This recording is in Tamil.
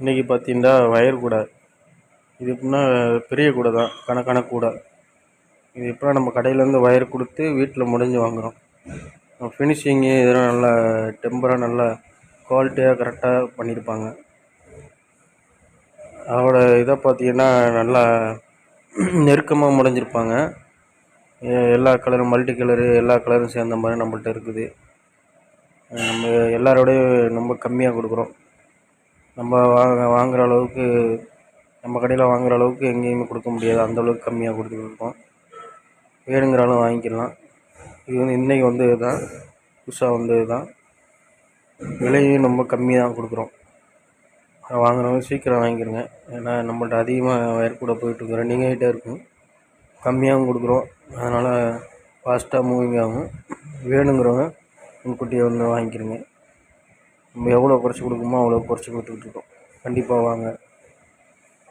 இன்றைக்கி பார்த்தீங்கன்னா வயர் கூடை. இது எப்படின்னா பெரிய கூடை தான் கணக்கான கூடை. இது எப்படின்னா நம்ம கடையிலேருந்து வயர் கொடுத்து வீட்டில் முடிஞ்சு வாங்குகிறோம் ஃபினிஷிங்கு இதெல்லாம் நல்லா டெம்பராக நல்லா குவாலிட்டியாக கரெக்டாக பண்ணியிருப்பாங்க அதோட இதை பார்த்தீங்கன்னா நல்லா நெருக்கமாக முடிஞ்சிருப்பாங்க. எல்லா கலரும் மல்டி கலரு எல்லா கலரும் சேர்ந்த மாதிரி நம்மள்ட்ட இருக்குது. நம்ம எல்லாரோடையும் ரொம்ப கம்மியாக கொடுக்குறோம். நம்ம வாங்க வாங்குகிற அளவுக்கு நம்ம கடையில் வாங்குகிற அளவுக்கு எங்கேயுமே கொடுக்க முடியாது. அந்த அளவுக்கு கம்மியாக கொடுத்துருக்கோம் வேணுங்கிறாலும் வாங்கிக்கலாம். இது வந்து இன்றைக்கி வந்தது தான் புதுசாக வந்தது தான் விலையும் ரொம்ப கம்மியாக தான் கொடுக்குறோம். வாங்குறவங்க சீக்கிரம் வாங்கிக்கிறங்க ஏன்னா நம்மள்ட்ட அதிகமாக வயர் கூட போயிட்டுருக்கு ரன்னிங் ஆகிட்டே இருக்கும். கம்மியாகவும் கொடுக்குறோம். அதனால் ஃபாஸ்ட்டாக மூவிங் ஆகும். வேணுங்கிறவங்க முன்கூட்டியே வந்து வாங்கிக்கிறங்க நம்ம எவ்வளோ குறைச்சி கொடுக்குமோ அவ்வளோ குறைச்சி கொடுத்துக்கிட்டு இருக்கோம். கண்டிப்பாக வாங்க.